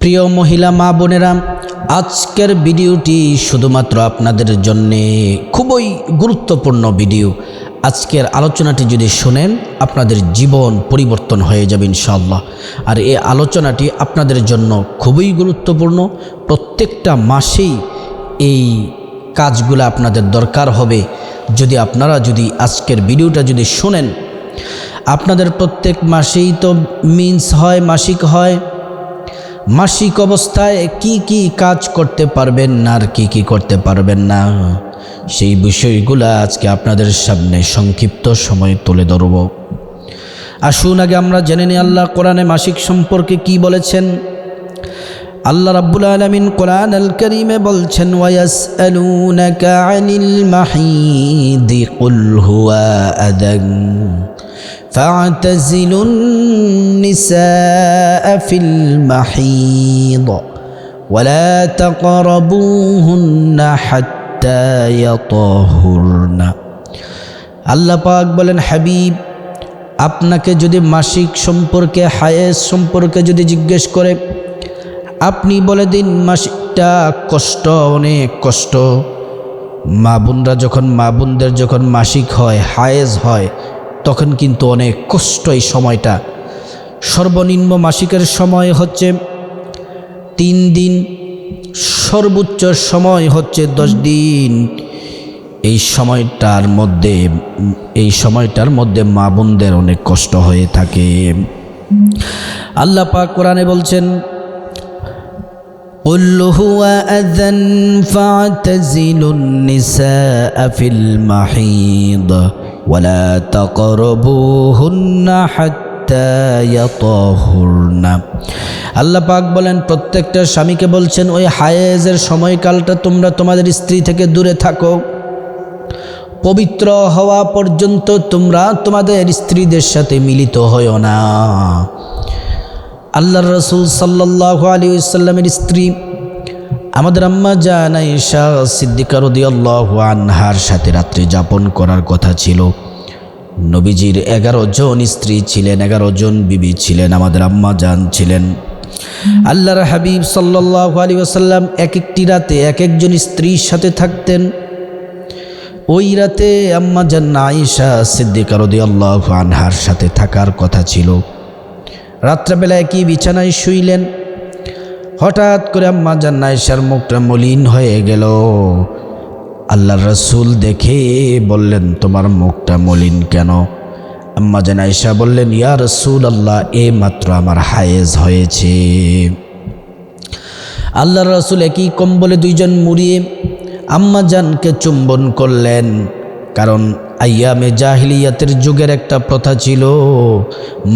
প্রিয় মহিলা মা বোনেরা, আজকের ভিডিওটি শুধুমাত্র আপনাদের জন্যে খুবই গুরুত্বপূর্ণ ভিডিও। আজকের আলোচনাটি যদি শোনেন, আপনাদের জীবন পরিবর্তন হয়ে যাবে ইনশাআল্লাহ। আর এই আলোচনাটি আপনাদের জন্য খুবই গুরুত্বপূর্ণ। প্রত্যেকটা মাসেই এই কাজগুলো আপনাদের দরকার হবে। যদি আপনারা যদি আজকের ভিডিওটা যদি শোনেন, আপনাদের প্রত্যেক মাসেই তো মিন্স হয়, মাসিক হয়। মাসিক অবস্থায় কি কি কাজ করতে পারবেন না আর কি কি করতে পারবেন না, সেই বিষয়গুলো আজকে আপনাদের সামনে সংক্ষিপ্ত সময় তুলে ধরব। আসুন আগে আমরা জেনে নিই আল্লাহ কোরআনে মাসিক সম্পর্কে কি বলেছেন। আল্লাহ রাব্বুল আলামিন কোরআন আল করিমে বলছেন, ওয়ায়াসআলুনাকা আনিল মাহিদি, কুল হুয়া আদান। فاعتزلوا النساء في المحيض ولا تقربوهن حتى يطهرن আল্লাহ পাক বলেন হাবিব আপনাকে যদি মাসিক সম্পর্কে হায়েস সম্পর্কে যদি জিজ্ঞেস করে আপনি বলে দিন মাসিকটা কষ্ট অনেক কষ্ট মা বোনরা যখন মা বোনদের যখন মাসিক হয় হায়েজ হয় তখন কিন্তু অনেক কষ্ট এই সময়টা। সর্বনিম্ন মাসিকের সময় হচ্ছে তিন দিন, সর্বোচ্চ সময় হচ্ছে দশ দিন। এই সময়টার মধ্যে, এই সময়টার মধ্যে মা বোনদের অনেক কষ্ট হয়ে থাকে। আল্লাহ পাক কোরআনে বলছেন قل هو أذن فاعتزلوا النساء في المحيض ولا تقربوهن حتى يطهرن আল্লাহ পাক বলেন প্রত্যেকটা স্বামীকে বলছেন ওই হায়েজের সময়কালটা তোমরা তোমাদের স্ত্রী থেকে দূরে থাকো পবিত্র হওয়া পর্যন্ত তোমরা তোমাদের স্ত্রীদের সাথে মিলিত হও না আল্লাহর রসুল সাল্লাহ আলী সাল্লামের স্ত্রী আমাদের আম্মা জানা ঈশা সিদ্দিকা রদিয়াল্লাহ আনহার সাথে রাত্রে যাপন করার কথা ছিল। নবীজির এগারো জন স্ত্রী ছিলেন, এগারো জন বিবি ছিলেন, আমাদের আম্মা জান ছিলেন। আল্লাহর হাবিব সাল্লাহ আলী আসাল্লাম এক একটি রাতে এক একজন স্ত্রীর সাথে থাকতেন। ওই রাতে আম্মা জান্না আয়েশা সিদ্দিকা রদিয়াল্লাহ আনহার সাথে থাকার কথা ছিল। রাত্রেবেলায় কি বিছানায় শুইলেন? হঠাৎ করে আম্মা জান্নাইশার মুখটা মলিন হয়ে গেল। আল্লাহর রসুল দেখে বললেন, তোমার মুখটা মলিন কেন? আম্মা জানাইশা বললেন, ইয়া রসুল আল্লাহ এ মাত্র আমার হায়েজ হয়েছে। আল্লাহর রসুল একই কম্বলে দুইজন মুড়িয়ে আম্মা জানকে চুম্বন করলেন, কারণ আয়ামে জাহিলিয়াতের যুগের একটা প্রথা ছিল,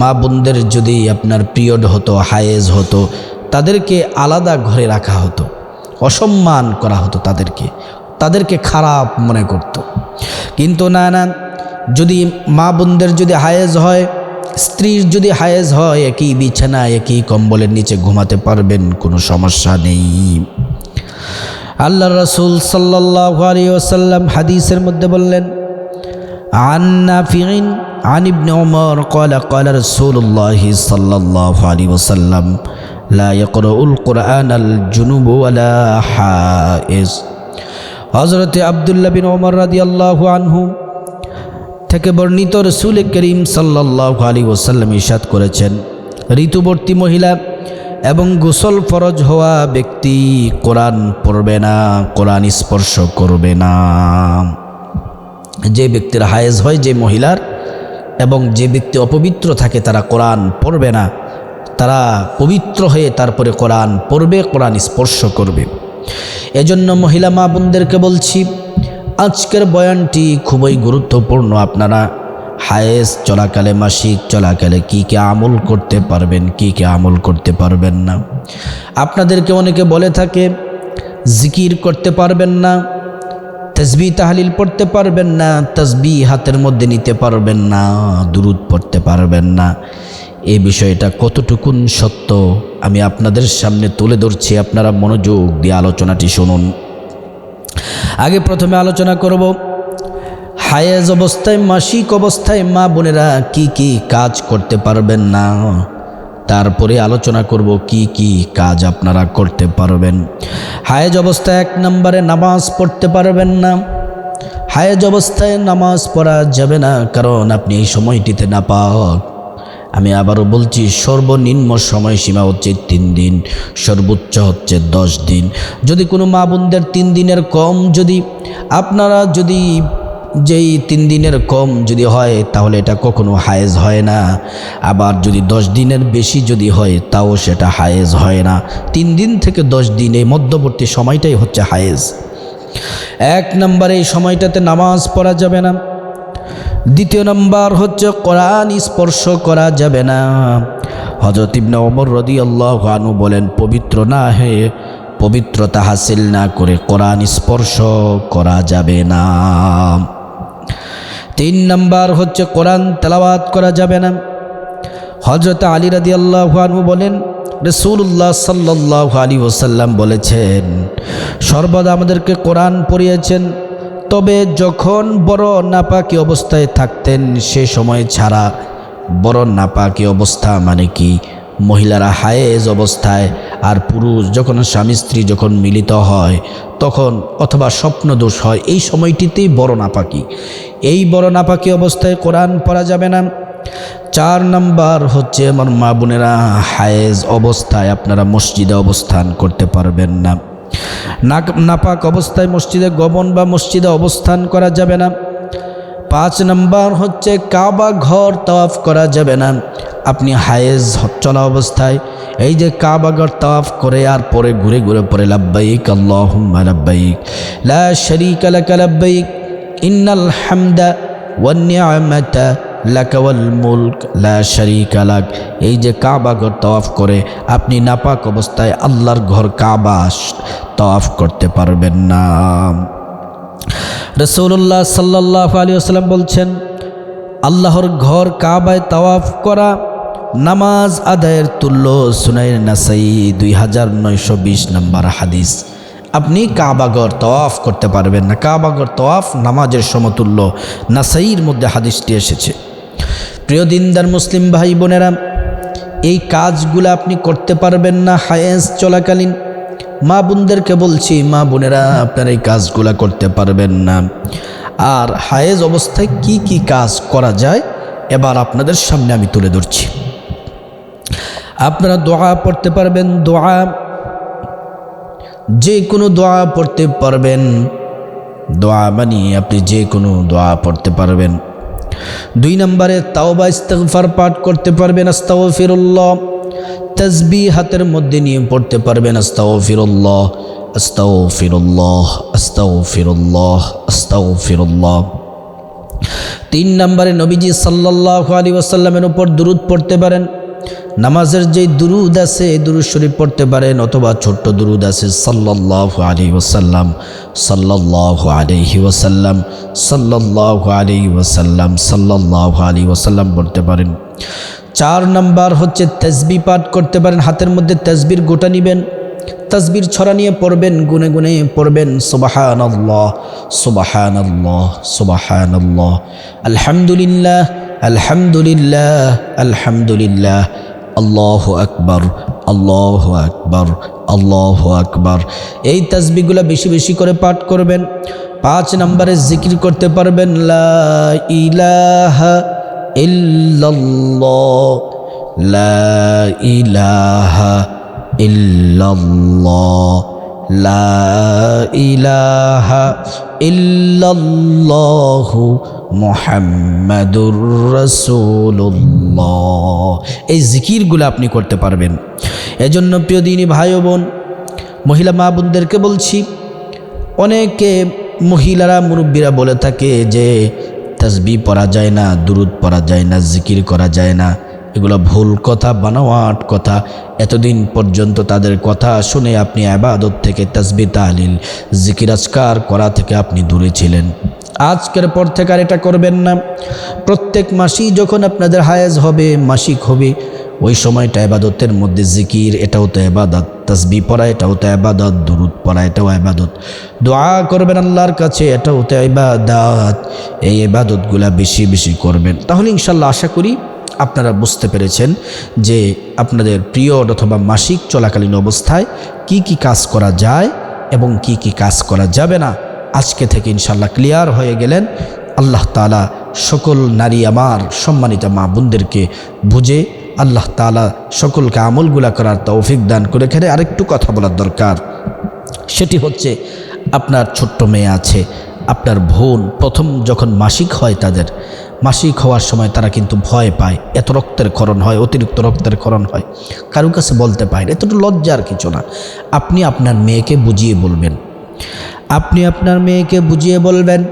মা বোনদের যদি আপনার পিরিয়ড হতো, হায়েজ হতো, তাদেরকে আলাদা ঘরে রাখা হতো, অসম্মান করা হতো তাদেরকে তাদেরকে খারাপ মনে করত। কিন্তু না না, যদি মা বোনদের যদি হায়েজ হয়, স্ত্রীর যদি হায়েজ হয়, একই বিছানা, একই কম্বলের নিচে ঘুমাতে পারবেন, কোনো সমস্যা নেই আল্লাহ রসুল সাল্লাহ আলী ওসাল্লাম হাদিসের মধ্যে বললেন عن نافع عن ابن عمر قال قال رسول الله صلى الله عليه وسلم لا يقرأ القرآن الجنوب ولا حائز হজরতে আবদুল্লাহ বিন ওমর রাদি আল্লাহ আনহু থেকে বর্ণিত রসুল করিম সাল্লাহ আলী ওসাল্লাম ইসাদ করেছেন ঋতুবর্তী মহিলা এবং গোসল ফরজ হওয়া ব্যক্তি কোরআন পড়বে না কোরআন স্পর্শ করবে না যে ব্যক্তির হায়েজ হয় যে মহিলার এবং যে ব্যক্তি অপবিত্র থাকে তারা কোরআন পড়বে না, তারা পবিত্র হয়ে তারপরে কোরআন পড়বে, কোরআন স্পর্শ করবে। এজন্য মহিলা মা বোনদেরকে বলছি, আজকের বয়ানটি খুবই গুরুত্বপূর্ণ আপনারা। হায়েস চলাকালে মাসিক, চলাকালে কি কে আমল করতে পারবেন, কি কে আমল করতে পারবেন না। আপনাদেরকে অনেকে বলে থাকে, জিকির করতে পারবেন না তসবি তাহলিল পড়তে পারবেন না তসবি হাতের মধ্যে নিতে পারবেন না, দুরুদ পড়তে পারবেন না। এই বিষয়টা কতটুকুন সত্য? আমি আপনাদের সামনে তুলে ধরছি, আপনারা মনোযোগ দিয়ে আলোচনাটি শুনুন। আগে প্রথমে আলোচনা করব, হায়েজ অবস্থায়, মাসিক অবস্থায় মা বোনেরা কি কি কাজ করতে পারবেন না? তারপরে আলোচনা করব কি কি কাজ আপনারা করতে পারবেন। হায়েজ অবস্থায় এক নম্বরে নামাজ পড়তে পারবেন না। হায়েজ অবস্থায় নামাজ পড়া যাবে না, কারণ আপনি এই সময়টিতে না পাক আমি আবারও বলছি, সর্বনিম্ন সময়সীমা হচ্ছে তিন দিন, সর্বোচ্চ হচ্ছে দশ দিন। যদি কোনো মা বোনদের তিন দিনের কম যদি, আপনারা যদি যেই তিন দিনের কম যদি হয়, তাহলে এটা কখনো হায়েজ হয় না। আবার যদি দশ দিনের বেশি যদি হয়, তাও সেটা হায়েজ হয় না। তিন দিন থেকে দশ দিন, এই মধ্যবর্তী সময়টাই হচ্ছে হায়েজ। এক নম্বরে, এই সময়টাতে নামাজ পড়া যাবে না। দ্বিতীয় নম্বর হচ্ছে, কোরআন স্পর্শ করা যাবে না। হজরত ইবনে ওমর রদি আল্লাহ আনু বলেন, পবিত্র না হয়ে পবিত্রতা হাসিল না করে কোরআন স্পর্শ করা যাবে না। তিন নম্বর হচ্ছে কোরআন তেলাওয়াত করা যাবে না। হজরত আলী রাদি আল্লাহানু বলেন রসুল্লাহ সাল্লাহ আলী ওসাল্লাম বলেছেন, সর্বদা আমাদেরকে কোরআন পড়িয়েছেন, তবে যখন বড় নাপাকি অবস্থায় থাকতেন, সে সময় ছাড়া বড় নাপাকি অবস্থা মানে কি? মহিলারা হায়েজ অবস্থায় আর পুরুষ যখন স্বামী স্ত্রী যখন মিলিত হয়, তখন অথবা স্বপ্ন দোষ হয়, এই সময়টিতেই বড় নাপাকি। এই বড় নাপাকি অবস্থায় কোরআন পড়া যাবে না। চার নাম্বার হচ্ছে, আমার মা বোনেরা, হায়েজ অবস্থায় আপনারা মসজিদে অবস্থান করতে পারবেন না। নাপাক অবস্থায় মসজিদে গমন বা মসজিদে অবস্থান করা যাবে না। পাঁচ নম্বর হচ্ছে কাবা ঘর তাওয়াফ করা যাবে না। আপনি হায়েজ চলা অবস্থায় এই যে কাবা ঘর তাওয়াফ করে আর পরে ঘুরে ঘুরে পরে লাব্বাইক, আল্লাহুম্মা লাব্বাইক, লা শারীকা লাকা লাব্বাইক, ইন্নাল হামদা ওয়ান নি'মাতা লাকা মুলক, লা শারীকা লাক। এই যে কাবা ঘর তাওয়াফ করে আপনি নাপাক অবস্থায় আল্লাহর ঘর কাবা তাওয়াফ করতে পারবেন না। রসৌল্লাহ সাল্লাহ আলী আসসালাম বলছেন, আল্লাহর ঘর কাবায় তাওয়াফ করা, নামাজ আদায়ের তুল্য সুনাইর নাসাই দুই হাজার নয়শো বিশ নম্বর হাদিস। আপনি কাবাগর তওয়াফ করতে পারবেন না। কাবাগর তওয়াফ নামাজের সমতুল্য নাসাইর মধ্যে হাদিসটি এসেছে। প্রিয় দিনদার মুসলিম ভাই বোনেরা, এই কাজগুলো আপনি করতে পারবেন না হায়েজ চলাকালীন। মা বোনদেরকে বলছি, মা বোনেরা, আপনারা এই কাজগুলা করতে পারবেন না। আর হায়েজ অবস্থায় কি কি কাজ করা যায়, এবার আপনাদের সামনে আমি তুলে ধরছি। আপনারা দোয়া পড়তে পারবেন, দোয়া। যে কোনো দোয়া পড়তে পারবেন। দোয়া বানিয়ে আপনি যে কোনো দোয়া পড়তে পারবেন। দুই নম্বরে তাওবা, ইস্তেগফার পাঠ করতে পারবেন আস্তাও আস্তাগফিরুল্লাহ। তসবি হাতের মধ্যে নিয়ে পড়তে পারবেন, আস্তাগফিরুল্লাহ আস্তাগফিরুল্লাহ আস্তাগফিরুল্লাহ আস্তাগফিরুল্লাহ। তিন নম্বরে নবীজি সাল্লাল্লাহু আলাইহি ওয়াসাল্লামের উপর দুরুদ পড়তে পারেন, নামাজের যে দুরুদ আছে দুরুদ শরীফ পড়তে পারেন, অথবা ছোট্ট দুরুদ আছে, সাল্লাল্লাহু আলাইহি ওয়াসাল্লাম, সাল্লাল্লাহু আলাইহি ওয়াসাল্লাম, সাল্লাল্লাহু আলাইহি ওয়াসাল্লাম, সাল্লাল্লাহু আলাইহি ওয়াসাল্লাম পড়তে পারেন। চার নাম্বার হচ্ছে তেসবি পাঠ করতে পারেন, হাতের মধ্যে তেসবির গোটা নিবেন তসবির ছড়া নিয়ে পড়বেন, গুনে গুনে পড়বেন সুবাহান আল্লাহ সুবাহান আল্লাহ সুবাহান আল্লাহ আলহামদুলিল্লাহ আলহামদুলিল্লাহ আলহামদুলিল্লাহ, আল্লাহ আকবর আল্লাহ আকবর আল্লাহ আকবর। এই তসবিগুলো বেশি বেশি করে পাঠ করবেন, পাঁচ নম্বরে জিকির করতে পারবেন, লা ইলাহা ইল্লাল্লাহ, লা ইলাহা ইল্লাল্লাহ, লা ইলাহা ইল্লাল্লাহু মুহাম্মাদুর রাসূলুল্লাহ। এই জিকিরগুলো আপনি করতে পারবেন। এজন্য প্রিয় দিনী ভাই বোন, মহিলা মা বোনদেরকে বলছি, অনেকে মহিলারা মুরব্বীরা বলে থাকে যে তসবি পড়া যায় না, দুরুদ পড়া যায় না, জিকির করা যায় না। এগুলো ভুল কথা বানাওয়াট কথা। এতদিন পর্যন্ত তাদের কথা শুনে আপনি আবাদত থেকে তসবি তাহলিল, জিকির আজকার করা থেকে আপনি দূরে ছিলেন। আজকের পর থেকে আর এটা করবেন না। প্রত্যেক মাসি যখন আপনাদের হায়েজ হবে, মাসিক হবে ওই সময়টা এবাদতের মধ্যে জিকির, এটাও তো এবাদত তসবি পড়া, এটাও তো এবাদত দুরুদ পড়া, এটাও এবাদত দোয়া করবেন আল্লাহর কাছে, এটাও তো এবাদাত এই এবাদতগুলা বেশি বেশি করবেন। তাহলে ইনশাল্লাহ আশা করি আপনারা বুঝতে পেরেছেন যে আপনাদের পিরিয়ড অথবা মাসিক চলাকালীন অবস্থায় কি কি কাজ করা যায় এবং কি কি কাজ করা যাবে না। আজকে থেকে ইনশাল্লাহ ক্লিয়ার হয়ে গেলেন। আল্লাহ তালা সকল নারী আমার সম্মানিত মা বোনদেরকে বুঝে আল্লাহ তালা সকলকে আমলগুলা করার তৌফিক দান করে এখানে আরেকটু কথা বলার দরকার। সেটি হচ্ছে, আপনার ছোট্ট মেয়ে আছে, আপনার বোন প্রথম যখন মাসিক হয় তাদের, মাসিক হওয়ার সময় তারা কিন্তু ভয় পায়, এত রক্তের ক্ষরণ হয়, অতিরিক্ত রক্তের ক্ষরণ হয়। কারও কাছে বলতে পায় না এতটুকু লজ্জার কিছু না। আপনি আপনার মেয়েকে বুঝিয়ে বলবেন। আপনি আপনার মেয়েকে বুঝিয়ে বলবেন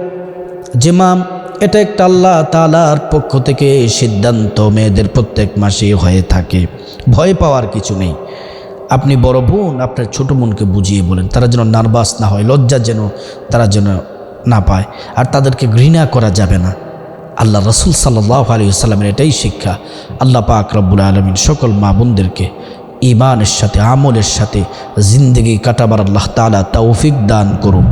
যে, মাম এটা একটা আল্লাহ তালার পক্ষ থেকে সিদ্ধান্ত। মেয়েদের প্রত্যেক মাসে হয়ে থাকে। ভয় পাওয়ার কিছু নেই। আপনি বড় বোন, আপনার ছোট বোনকে বুঝিয়ে বলেন। তারা যেন নার্ভাস না হয়, লজ্জা যেন তারা যেন না পায়। আর তাদেরকে ঘৃণা করা যাবে না। আল্লাহ রসুল সাল্লাহ আলী সাল্লামের এটাই শিক্ষা। আল্লাহ পাক রব্বুল আলমিন সকল মা বোনদেরকে ইমানের সাথে, আমলের সাথে জিন্দগি কাটাবার আল্লাহ তালা তৌফিক দান করুন।